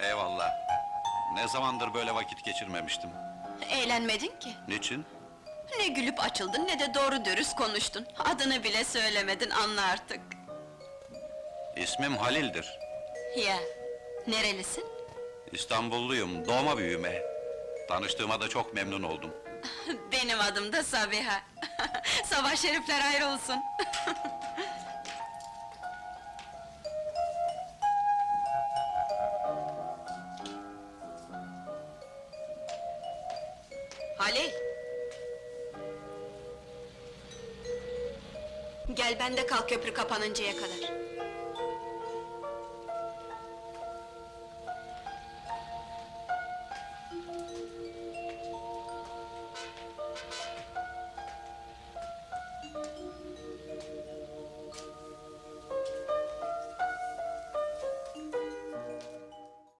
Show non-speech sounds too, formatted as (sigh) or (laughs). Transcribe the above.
Eyvallah. Ne zamandır böyle vakit geçirmemiştim. Eğlenmedin ki. Niçin? Ne gülüp açıldın ne de doğru dürüst konuştun. Adını bile söylemedin anla artık. İsmim Halil'dir. Ya, nerelisin? İstanbulluyum, doğma büyüme. Tanıştığıma da çok memnun oldum. Benim adım da Sabiha. (laughs) Sabah şerifler hayır olsun. (laughs) Halil! Gel ben de kal köprü kapanıncaya kadar.